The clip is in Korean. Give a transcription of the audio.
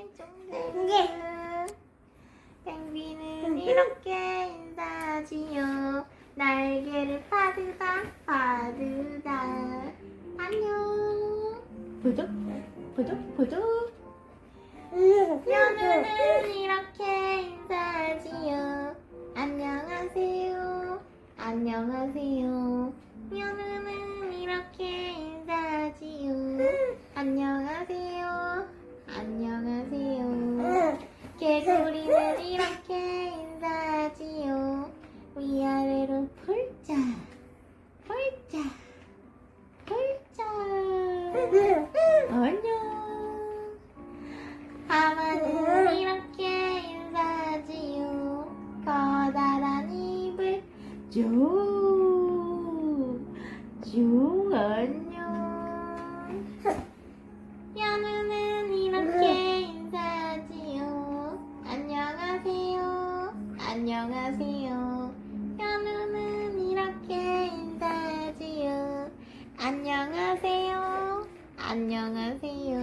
쫑쫑쫑쫑 펭귄은 이렇게 인사하지요. 날개를 파드다 파드다. 안녕. 보조 보조 보조 연우는 이렇게 인사하지요. 안녕하세요. 안녕하세요. 연우는 이렇게 개구리는 이렇게 인사하지요. 위아래로 폴짝 폴짝 폴짝 안녕. 하마는 이렇게 인사하지요. 커다란 입을 쭉 쭉 안녕 안녕하세요. 연우는 이렇게 인사하지요. 안녕하세요. 안녕하세요